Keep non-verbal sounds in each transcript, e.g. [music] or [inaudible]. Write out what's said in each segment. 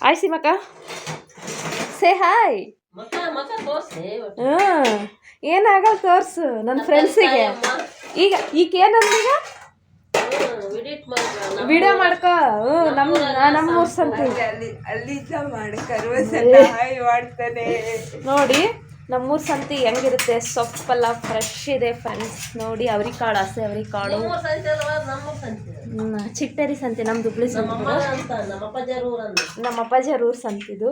Hi ಸಿಮಕ್ಕ say hi ಹ್ಞೂ ಏನಾಗಲ್ಲ ತೋರ್ಸು? ನನ್ನ ಫ್ರೆಂಡ್ಸಿಗೆ ಈಗ ಈಗ ಏನಂದೀಗ ವಿಡಿಯೋ ಮಾಡ್ಕೋ. ಹ್ಞೂ ನಮ್ಮ ಸಂತಿ. ಕರ್ವಸನ್ನ ಹಾಯ್ ಮಾಡ್ತಾನೆ. ನೋಡಿ. ನಮ್ಮೂರ್ ಸಂತಿ ಹೆಂಗಿರುತ್ತೆ? ಸೊಪ್ಪೆಲ್ಲ ಫ್ರೆಶ್ ಇದೆ ಫ್ರೆಂಡ್ಸ್ ನೋಡಿ ಅವ್ರಿಕಾಳು ಹಸೆ ನಮ್ಮ ಕಾಳು. ಚಿಟ್ಟೇರಿ ಸಂತೆ ನಮ್ಮ ದುಬ್ಳಿ ಸಂತೆ ನಮ್ಮ ಅಂತ ನಮ್ಮ ಜರೂರ್ ಅಂದ ನಮ್ಮ ಅಪ್ಪಾಜಿ ಊರ್ ಸಂತಿದು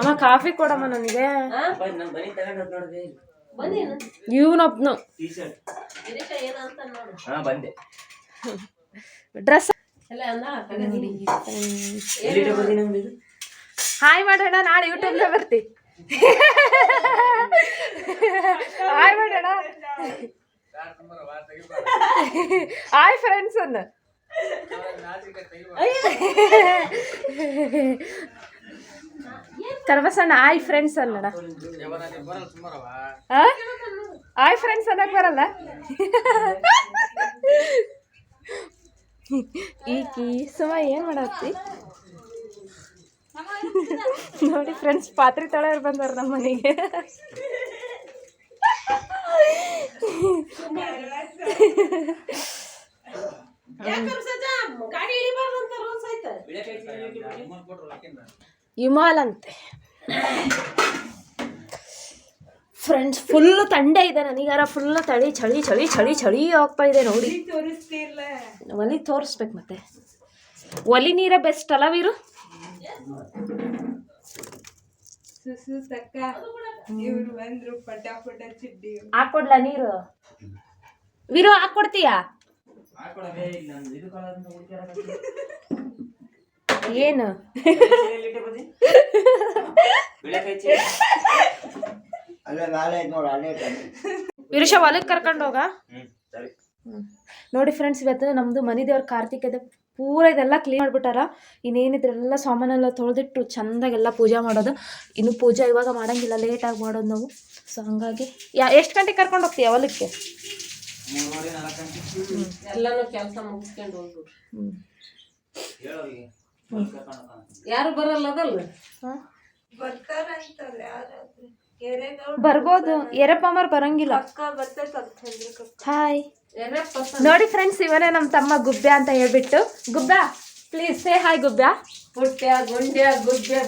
ಅಮ್ಮ ಕಾಫಿ ಕೊಡಮ್ಮ ನನಗೆ. ಬನ್ನಿ ಇವನೊಬ್ನು ಡ್ರೆಸ್ ಹಾಯ್ ಮಾಡೋಣ, ನಾಳೆ ಯೂಟ್ಯೂಬ್ನ ಬರ್ತಿ. ಹಾಯ್ ಮಾಡೋಣ. ಹಾಯ್ ಫ್ರೆಂಡ್ಸ್ ಅನ್ನ. ಕರ್ಬಸಣ್ಣ ಹಾಯ್ ಫ್ರೆಂಡ್ಸ್ ಅನ್ನಡ ಹಾಯ್ ಫ್ರೆಂಡ್ಸ್ ಅನ್ನಕ್ ಬರಲ್ಲ. ಈಕಿ ಸುಮ ಏನ್ ಮಾಡತ್ತಿ? [laughs] ನೋಡಿ ಫ್ರೆಂಡ್ಸ್ ಪಾತ್ರೆ ತಳ ಬಂದವ್ರು ನಮ್ಮ ಮನೆಗೆ ಇಮಾಲ್ ಅಂತೆ. ಫ್ರೆಂಡ್ಸ್ ಫುಲ್ ತಂಡೆ ಇದೆ ನನಗಾರ. ಫುಲ್ ತಳಿ ಚಳಿ ಚಳಿ ಚಳಿ ಚಳಿ ಆಗ್ತಾ ಇದೆ ನೋಡಿ. ಒಲಿ ತೋರಿಸ್ಬೇಕು ಮತ್ತೆ. ಒಲಿ ನೀರೇ ಬೆಸ್ಟ್ ಅಲ್ಲ ವೀರು? ಸುಸು ತಕ್ಕ ಇವ್ರು ಬಂದ್ರು ಪಟ ಪಟ ಚಿಡ್ಡಿ. ಹಾಕೊಡ್ಲಾ ನೀರು? ವೀರು ಹಾಕೊಡ್ತೀಯ? ಹಾಕೊಳವೇ ಇಲ್ಲ ನಂದು ಇದು ಕಾಲದಿಂದ ಹುಡುಕ್ಯಾಡಕತ್ತಿ. ಏನು? ವಿರುಷ ಹೊಲಕ್ಕೆ ಕರ್ಕೊಂಡು ಹೋಗ? ಹ್ಮ್ ಸರಿ. ನೋಡಿ ಫ್ರೆಂಡ್ಸ್ ಇವತ್ತು ನಮ್ದು ಮನಿ ದೇವ್ರ ಕಾರ್ತಿಕ್ ಇದೆ. ಪೂರ ಇದೆಲ್ಲ ಕ್ಲೀನ್ ಮಾಡ್ಬಿಟ್ಟಾರ. ಇನ್ನೇನಿದ್ರೆಲ್ಲ ಸಾಮಾನೆಲ್ಲ ತೊಳೆದಿಟ್ಟು ಚೆಂದಾಗೆಲ್ಲ ಪೂಜೆ ಮಾಡೋದು. ಇನ್ನು ಪೂಜೆ ಇವಾಗ ಮಾಡಂಗಿಲ್ಲ ಲೇಟಾಗಿ ಮಾಡೋದು ನಾವು. ಸೊ ಹಂಗಾಗಿ ಯಾ ಎಷ್ಟು ಗಂಟೆಗೆ ಕರ್ಕೊಂಡು ಹೋಗ್ತೀಯ ಹೊಲಕ್ಕೆ? ಮೂರುವರೆ ನಾಲ್ಕು ಗಂಟೆ ಎಲ್ಲಾನು ಕೆಲಸ ಮುಗಿಸ್ಕೊಂಡು. ಯಾರು ಬರಲ್ಲ ಅದಲ್ಲ ಬರ್ಬೋದು. ಎರಪ್ಪಮ್ಮರ್ ಬರಂಗಿಲ್ಲ. ಹಾಯ್ ನೋಡಿ ಫ್ರೆಂಡ್ಸ್ ಇವನೇ ನಮ್ಮ ತಮ್ಮ ಗುಬ್ಬೆ ಅಂತ ಹೇಳ್ಬಿಟ್ಟು. ಗುಬ್ಬ ಪ್ಲೀಸ್ ಸೇ ಹಾಯ್ ಗುಬ್ಬ ಪುಟ್ಟ್ಯ ಗುಂಡ್ಯ ಗುಬ್ಬೆ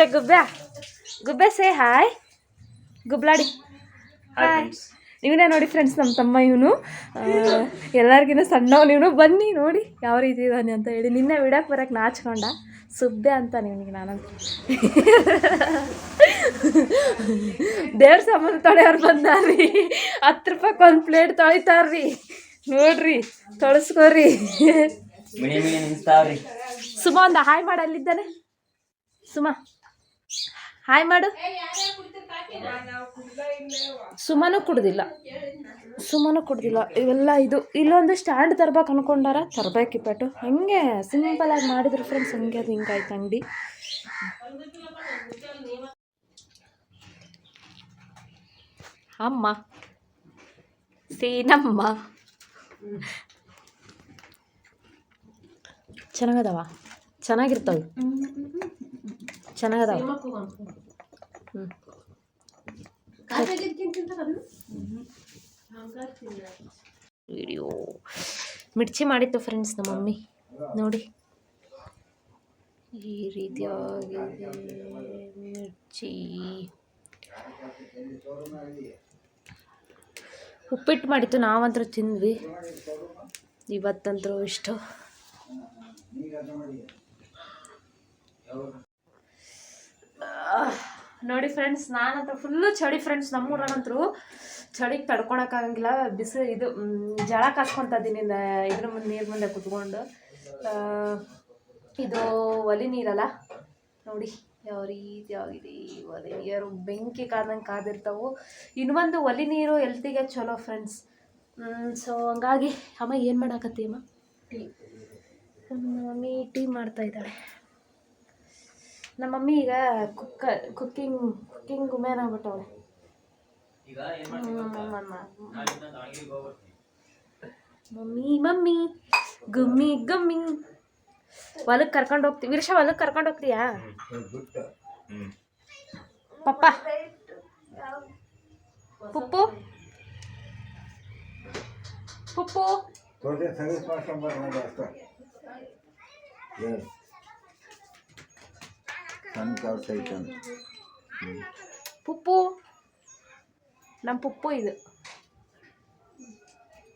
ಏ ಗುಬ್ಬೆ ಗುಬ್ಬೆ ಸೇ ಹಾಯ್ ಗುಬ್ಲಾಡಿ. ಹಾಯ್ ಇವನೇ ನೋಡಿ ಫ್ರೆಂಡ್ಸ್ ನಮ್ಮ ತಮ್ಮ ಇವನು. ಎಲ್ಲರಿಗಿನ್ನ ಸಣ್ಣವನು ಇವನು. ಬನ್ನಿ ನೋಡಿ ಯಾವ ರೀತಿ ಇದ್ದಾನೆ ಅಂತ ಹೇಳಿ. ನಿನ್ನೆ ವಿಡಕ್ಕೆ ಬರೋಕ್ಕೆ ನಾಚ್ಕೊಂಡ. ಸುಬ್ಬೆ ಅಂತ ನಿಮಗೆ ನಾನಂತ ದೇವ್ರ ಸಾಮಾನು ತೊಳೆಯವ್ರು ಬಂದಾರ್ರಿ. ಹತ್ತು ರೂಪಾಯಿಗೆ ಒಂದು ಪ್ಲೇಟ್ ತೊಳಿತಾರ್ರಿ. ನೋಡ್ರಿ ತೊಳಸ್ಕೋರಿ. ಸುಮ ಒಂದು ಹಾಯ್ ಮಾಡಲ್ಲಿದ್ದಾನೆ. ಸುಮ. ಹಾಯ್ ಮಾಡು. ಸುಮನು ಕುಡ್ದಿಲ್ಲ. ಸುಮನು ಕುಡ್ದಿಲ್ಲ. ಇವೆಲ್ಲ ಇದು ಇಲ್ಲೊಂದು ಸ್ಟ್ಯಾಂಡ್ ತರ್ಬೇಕು ಅನ್ಕೊಂಡಾರ ತರ್ಬೇಕು ಪೆಟ್ಟು ಹಂಗೆ ಸಿಂಪಲ್ ಆಗಿ ಮಾಡಿದ್ರು ಫ್ರೆಂಡ್ಸ್ ಹಂಗೆ ಅದು ಹಿಂಗಾಯ್ತು ಅಂಗಡಿ. ಅಮ್ಮ ಸೀನಮ್ಮ. ಚೆನ್ನಾಗದವ? ಚೆನ್ನಾಗಿರ್ತವೆ. ಚೆನ್ನಾಗದವ. ಹ್ಞೂ ವಿಡಿಯೋ ಮಿರ್ಚಿ ಮಾಡಿತ್ತು ಫ್ರೆಂಡ್ಸ್ ನಮ್ಮ ಮಮ್ಮಿ. ನೋಡಿ. ಈ ರೀತಿಯಾಗಿದೆ ಮಿರ್ಚಿ. ಉಪ್ಪಿಟ್ಟು ಮಾಡಿತ್ತು ನಾವಂತರೂ ತಿಂದ್ವಿ. ಇವತ್ತಂತೂ ಇಷ್ಟು. ನೋಡಿ ಫ್ರೆಂಡ್ಸ್ ನಾನಂತೂ ಫುಲ್ಲು ಚಳಿ ಫ್ರೆಂಡ್ಸ್ ನಮ್ಮೂರಲ್ಲಂತೂ ಚಳಿಗೆ ತಡ್ಕೊಳಕ್ಕಾಗಂಗಿಲ್ಲ ಬಿಸಿ ಇದು ಜಳ ಕಾಸ್ಕೊತ ಇದ್ದೀನಿ ಇದ್ರ ಮುಂದೆ, ನೀರು ಮುಂದೆ ಕುತ್ಕೊಂಡು. ಇದು ಒಲೆ ನೀರಲ್ಲ? ನೋಡಿ, ಯಾವ ರೀತಿ ಆಗಿದೆ ಒಲೆ ನೀರು. ಬೆಂಕಿ ಕಾದಂಗೆ ಕಾದಿರ್ತಾವು. ಇನ್ನೊಂದು ಒಲೆ ನೀರು ಎಲ್ತಿಗೆ ಚಲೋ ಫ್ರೆಂಡ್ಸ್ ಸೊ ಹಂಗಾಗಿ ಅಮ್ಮ ಏನು ಮಾಡಾಕತ್ತೀಮ್ಮ ಟೀ. ನಮ್ಮ ಮಮ್ಮಿ ಟೀ ಮಾಡ್ತಾ ಇದ್ದಾಳೆ. ನಮ್ಮ ಮಮ್ಮಿ ಈಗ ಕುಕ್ಕ ಕುಕ್ಕಿಂಗ್ ಕುಕ್ಕಿಂಗ್ ವುಮೆನ್ ಆಗ್ಬಿಟ್ಟವಳೆ. ಮಮ್ಮಿ ಮಮ್ಮಿ ಗುಮ್ಮಿ ಗುಮ್ಮಿ. ಹೊಲಕ್ಕೆ ಕರ್ಕೊಂಡು ಹೋಗ್ತೀವಿ ವೀರಶ ಹೊಲಕ್ಕೆ ಕರ್ಕೊಂಡು ಹೋಗ್ತೀಯಾ? ಪಪ್ಪ. ಪುಪ್ಪು. ಪುಪ್ಪು. ಕೆಲಸ ಐತಂತ ಪುಪ್ಪು. ನಮ್ಮ ಪುಪ್ಪು ಇದು.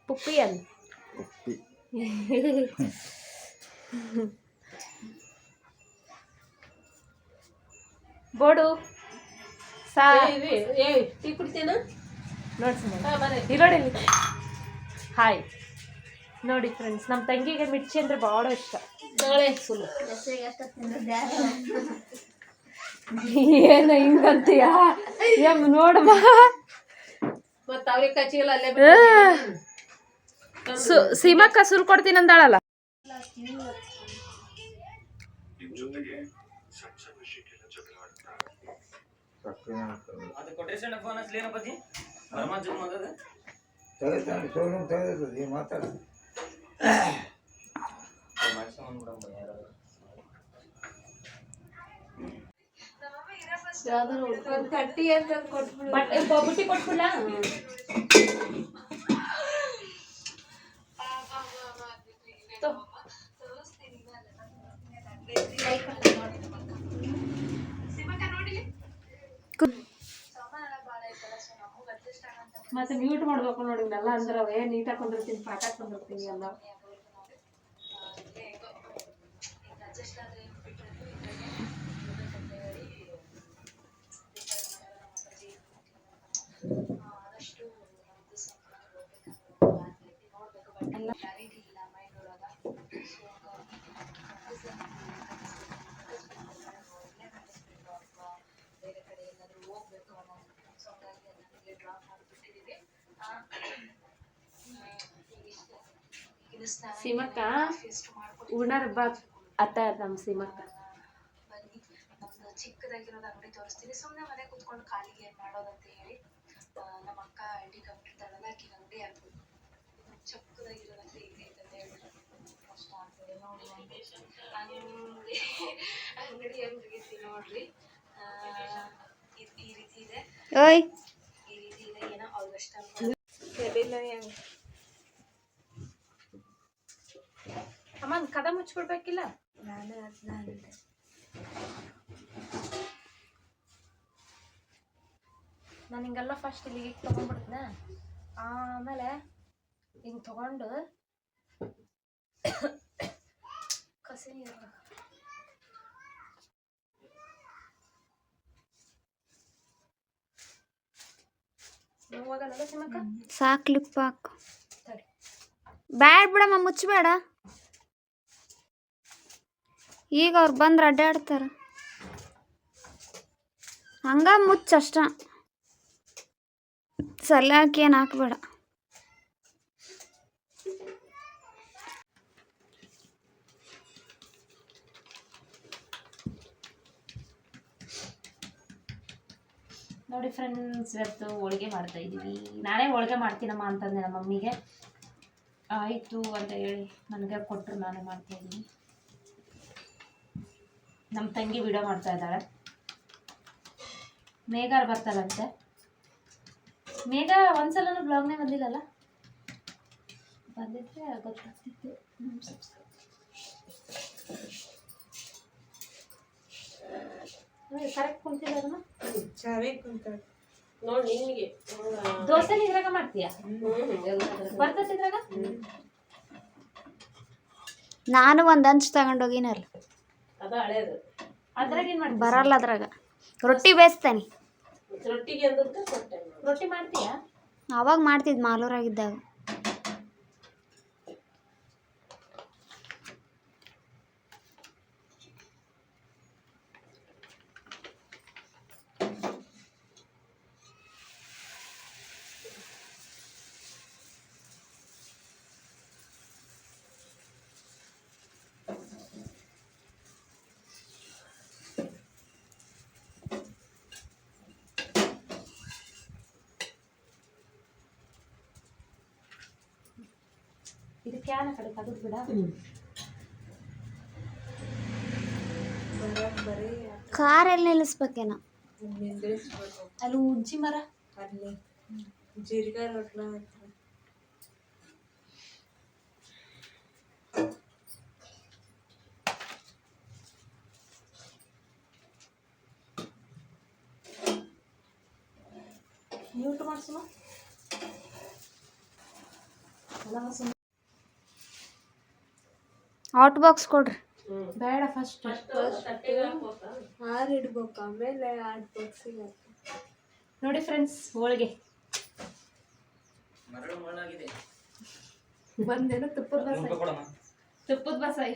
ಪುಪ್ಪಿ ಅನ್ ಪುಪ್ಪಿ. ಬೋಡು. ಸಾ. ಏ ಏ ಟೀ ಕುಡ್ತೀನ ನೋಡಿ ಇರೋಡಿ ಹಾಯ್ ನೋಡಿ ಫ್ರೆಂಡ್ಸ್ ನಮ್ಮ ತಂಗಿಗೆ ಮಿರ್ಚಿ ಅಂದರೆ ಭಾಳ ಇಷ್ಟ. ಸುಳ್ಳು ಏನು ಹಿಂಗಂತೀಯ? ಎಂ ನೋಡಮ್ಮ? ಮತ್ತೆ ಅವ್ರಿಗೆ ಕಚ್ಚಿಲ್ಲ ಅಲ್ಲೇ ಸು ಸೀಮಕ್ಕ ಸುರು ಕೊಡ್ತೀನಿ ಅಂದಾಳಲ್ಲ. ಅದು ಕೊಟೇಶನ್ ಫೋನ್ ಮಗದ ಶೋರೂಮ್ ತೆಗೆದು ಮಾತಾಡು. ಯಾವ್ದಾರು ಒಂದ್ ತಟ್ಟಿ ಅಂತ ಕೊಟ್ಬಿಡು ಬಟ್ ಬುಟ್ಟಿ ಕೊಟ್ಬಿಡ್ಲ ಮತ್ತೆ ಮ್ಯೂಟ್ ಮಾಡ್ಬೇಕು ನೋಡಿ ಇವ್ನೆಲ್ಲ ಅಂದ್ರೆ ಅವೇ ನೀಟಾಗಿ ಕುಂದಿರ್ತೀನಿ ಪಾಠ ಕುಂದಿರ್ತೀನಿ ಎಲ್ಲ ಸೀಮಕ್ಕ ಉಣ್ಣಾರ ಬಾ ಅತ್ತ ನಮ್ಮ ಸೀಮಕ್ಕ ಚಿಕ್ಕದಾಗಿರೋದು ಅಂಗಡಿ ತೋರಿಸ್ತೀನಿ. ಸುಮ್ಮನೆ ಮನೆ ಕುತ್ಕೊಂಡು ಖಾಲಿಗೆ ಏನ್ ಮಾಡೋದಂತ ಹೇಳಿ ನಮ್ಮ ಅಕ್ಕ ಐ ಟಿ ಕಂಪ್ನಿತಾಳಲ್ಲ ಆಕಿಗೆ ಅಂಗಡಿ ಹಾಕ್ಬೋದು ಚಿಕ್ಕದಾಗಿರೋದಂತ ಇದೆ ಅಂತ ಹೇಳಿದ್ರು. ಕಷ್ಟ ಆಗ್ತದೆ ನೋಡಿ ಅಂಗಡಿ ಅಂಗಡಿ ಹೆಂಗಿರ್ತಿ ನೋಡ್ರಿ. ಆ, ಈ ರೀತಿ ಇದೆ. ಓಯ್. ಈ ರೀತಿ ಇದೆ ಏನೋ ಅವ್ರಿಗಷ್ಟ ಅಮ್ಮ ಕದ ಮುಚ್ಬಿಡ್ಬೇಕಿಲ್ಲ ನಾನು ಅಂದೆ. ನಾನು ಹಿಂಗೆಲ್ಲ ಫಸ್ಟ್ ಇಲ್ಲಿಗೆ ತೊಗೊಂಡ್ಬಿಡ್ತನ. ಆಮೇಲೆ ಹಿಂಗೆ ತೊಗೊಂಡು ಕಸಿ ನೀರು ಸಾಕ್ಲಿಪ್ಪ ಹಾಕು ಬ್ಯಾಡ್ ಬಿಡಮ್ಮ ಮುಚ್ಚಬೇಡ ಈಗ ಅವ್ರು ಬಂದ್ರೆ ಅಡ್ಡಾಡ್ತಾರ. ಹಂಗ ಮುಚ್ಚಷ್ಟ ಸಲ್ಯಾಕಿ ಏನು ಹಾಕ್ಬೇಡ. ನೋಡಿ ಫ್ರೆಂಡ್ಸ್ ಇವತ್ತು ಹೋಳಿಗೆ ಮಾಡ್ತಾ ಇದ್ದೀವಿ. ನಾನೇ ಹೋಳಿಗೆ ಮಾಡ್ತೀನಮ್ಮ ಅಂತಂದೆ ನಮ್ಮ ಮಮ್ಮಿಗೆ. ಆಯಿತು ಅಂತ ಹೇಳಿ ನನಗೆ ಕೊಟ್ಟರು ನಾನೇ ಮಾಡ್ತಾ ಇದ್ದೀನಿ. ನಮ್ಮ ತಂಗಿ ವಿಡಿಯೋ ಮಾಡ್ತಾ ಇದ್ದಾಳೆ. ಮೇಘಾರ್ ಬರ್ತಾರಂತೆ ಮೇಘ ಒಂದ್ಸಲನೂ ಬ್ಲಾಗ್ನೇ ಬಂದಿಲ್ಲಲ್ಲ? ಬಂದಿದ್ರೆ ಗೊತ್ತಾಗ್ತಿತ್ತು. ಕರೆಕ್ಟ್ ಚಾವಿ ನೋಡಿ ನಿಮಗೆ ದೋಸೆ ಇದ್ರಾಗ ಮಾಡ್ತೀಯಾ? ಬರ್ತೈತಿ ಇದ್ರಾಗ? ನಾನು ಒಂದು ಹಂಚ್ ತಗೊಂಡೋಗಿನಲ್ಲ. ಅದ ಹಳೇದು. ಅದ್ರಾಗ ಏನ್ ಮಾಡ್ತೀಯ ಬರಲ್ಲ ಅದ್ರಾಗ. ರೊಟ್ಟಿ ಬೇಯಿಸ್ತೇನೆ. ರೊಟ್ಟಿಗೆ ರೊಟ್ಟಿ ಮಾಡ್ತೀಯಾ? ಅವಾಗ ಮಾಡ್ತಿದ್ದು ಮಾಲೂರಾಗಿದ್ದಾಗ. ಕ್ಯಾನ್ ಕಡೆ ತೆಗೆದು ಬಿಡ ಬರೀ ಕಾರಲ್ಲಿ ನಿಲ್ಲಿಸ್ಬೇಕೇನೋ ನಿಂದ್ರಿಸ್ಬೇಕು ಅಲ್ಲಿ ಉಜ್ಜಿ ಮರ ಅಲ್ಲಿ ಜೀರಿಗೆ ರೊಟ್ಲ ಹತ್ರ ಮ್ಯೂಟ್ ಮಾಡ್ಸು ಹಾಟ್ ಬಾಕ್ಸ್ ಕೊಡ್ರಿ. ಬೇಡ ಫಸ್ಟ್? ಹಾಲು ಇಡ್ಬೇಕು ಆಮೇಲೆ ಹಾಟ್ ಬಾಕ್ಸ್ ನೋಡಿ ಫ್ರೆಂಡ್ಸ್ ಹೋಳಿಗೆ. ಮರಳು ಮರಳಾಗಿದೆ ಬಂದೇನು ತುಪ್ಪದ ರೂಪಾಯಿ ತುಪ್ಪದ ಬಸಾಯ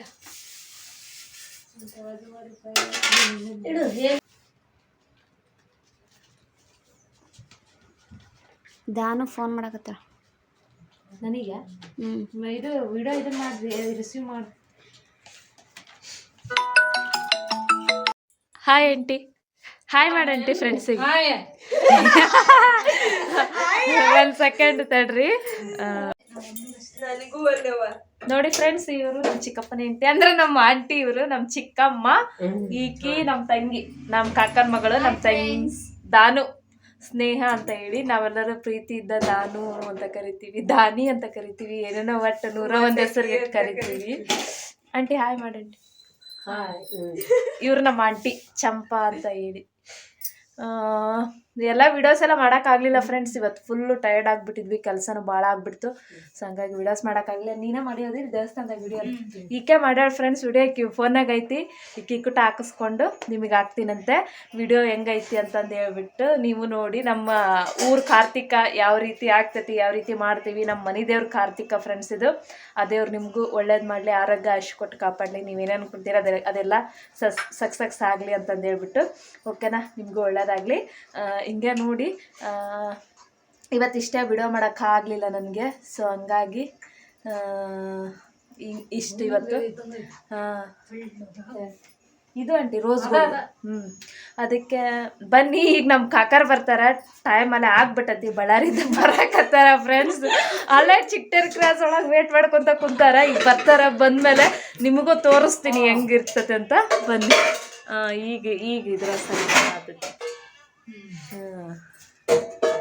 ದಾನು ಫೋನ್ ಮಾಡಕತ್ತ ನನಗೆ ಹ್ಞೂ ಇದು ವಿಡಿಯೋ ಇದನ್ನ ಮಾಡಿ ರಿಸೀವ್ ಮಾಡಿ. ಹಾಯ್ ಆಂಟಿ ಹಾಯ್ ಮಾಡಂಟಿ ಫ್ರೆಂಡ್ಸಿಗೆ ಒಂದು ಸೆಕೆಂಡ್ ತಡ್ರಿ. ನೋಡಿ ಫ್ರೆಂಡ್ಸ್ ಇವರು ನಮ್ಮ ಚಿಕ್ಕಪ್ಪನ ಹೆಂಡತಿ. ಅಂದ್ರೆ ನಮ್ಮ ಆಂಟಿ ಇವರು ನಮ್ಮ ಚಿಕ್ಕಮ್ಮ ಈಕಿ ನಮ್ಮ ತಂಗಿ ನಮ್ಮ ಕಾಕನ ಮಗಳು ನಮ್ಮ ತಂಗಿ ದಾನು. ಸ್ನೇಹ ಅಂತ ಹೇಳಿ ನಾವೆಲ್ಲರೂ ಪ್ರೀತಿ ಇದ್ದ ದಾನು ಅಂತ ಕರಿತೀವಿ. ದಾನಿ ಅಂತ ಕರಿತೀವಿ. ಏನೇನೋ ಒಟ್ಟು ನೂರ ಒಂದು ಹೆಸರಿಗೆ ಕರಿತೀವಿ. ಆಂಟಿ ಹಾಯ್ ಮಾಡಿ ಹಾಯ್ ಹ್ಮ್. ಇವ್ರು ನಮ್ಮ ಆಂಟಿ ಚಂಪಾ ಅಂತ ಹೇಳಿ. ಆ, ಎಲ್ಲ ವಿಡಿಯೋಸ್ ಎಲ್ಲ ಮಾಡೋಕ್ಕಾಗಲಿಲ್ಲ ಫ್ರೆಂಡ್ಸ್ ಇವತ್ತು. ಫುಲ್ಲು ಟಯರ್ಡ್ ಆಗಿಬಿಟ್ಟಿದ್ವಿ ಕೆಲಸನೂ ಭಾಳ ಆಗ್ಬಿಡ್ತು. ಸೊ ಹಂಗಾಗಿ ವಿಡಿಯೋಸ್ ಮಾಡೋಕ್ಕಾಗಲಿಲ್ಲ ನೀನೇ ಮಾಡಿಯೋದ್ರಿ ದೇವಸ್ಥಾನದಾಗ ವಿಡಿಯೋ ಈಕೆ ಮಾಡ್ಯಾಳ ಫ್ರೆಂಡ್ಸ್ ವಿಡಿಯೋ ಫೋನ್ ಫೋನಾಗ ಐತಿ. ಈಕಿ ಕುಟ ಹಾಕಿಸ್ಕೊಂಡು ನಿಮಗೆ ಹಾಕ್ತೀನಂತೆ. ವಿಡಿಯೋ ಹೆಂಗೈತಿ ಅಂತಂದು ಹೇಳ್ಬಿಟ್ಟು ನೀವು ನೋಡಿ ನಮ್ಮ ಊರು ಕಾರ್ತಿಕ ಯಾವ ರೀತಿ ಆಗ್ತೈತಿ ಯಾವ ರೀತಿ ಮಾಡ್ತೀವಿ. ನಮ್ಮ ಮನೆ ದೇವ್ರ ಕಾರ್ತಿಕ ಫ್ರೆಂಡ್ಸ್ ಇದು. ಆ ದೇವ್ರು ನಿಮಗೂ ಒಳ್ಳೇದು ಮಾಡಲಿ ಆರೋಗ್ಯ ಆಶು ಕೊಟ್ಟು ಕಾಪಾಡಲಿ. ನೀವೇನು ಅನ್ಕೊಂತೀರ ಅದೇ ಅದೆಲ್ಲ ಸಸ್ ಸಕ್ಸಸ್ ಆಗಲಿ ಅಂತಂದು ಹೇಳ್ಬಿಟ್ಟು. ಓಕೆನಾ ನಿಮಗೂ ಒಳ್ಳೇದಾಗಲಿ. ಹಿಂಗೆ ನೋಡಿ ಇವತ್ತು ಇಷ್ಟೇ ವಿಡಿಯೋ ಮಾಡೋಕ್ಕಾಗಲಿಲ್ಲ ನನಗೆ. ಸೊ ಹಂಗಾಗಿ ಇಷ್ಟು ಇವತ್ತು. ಹಾಂ ಇದು ಆಂಟಿ ರೋಸ್ ಹ್ಞೂ ಅದಕ್ಕೆ ಬನ್ನಿ ಈಗ ನಮ್ಮ ಕಾಕರ್ ಬರ್ತಾರೆ. ಟೈಮಲ್ಲಿ ಆಗ್ಬಿಟ್ಟತಿ ಬಳ್ಳಾರಿಂದ ಬರಕತ್ತಾರ ಫ್ರೆಂಡ್ಸ್ ಅಲ್ಲೇ ಚಿಟ್ಟರ್ ಕ್ರಾಸ್ ಒಳಗೆ ವೇಟ್ ಮಾಡ್ಕೊತ ಕುಂತಾರ. ಈಗ ಬರ್ತಾರ ಬಂದಮೇಲೆ ನಿಮಗೂ ತೋರಿಸ್ತೀನಿ ಹೆಂಗಿರ್ತತೆ ಅಂತ. ಬನ್ನಿ. ಈಗ ಈಗ ಇದ್ರ ಸರಿ. ಆಗುತ್ತೆ ಹಾಂ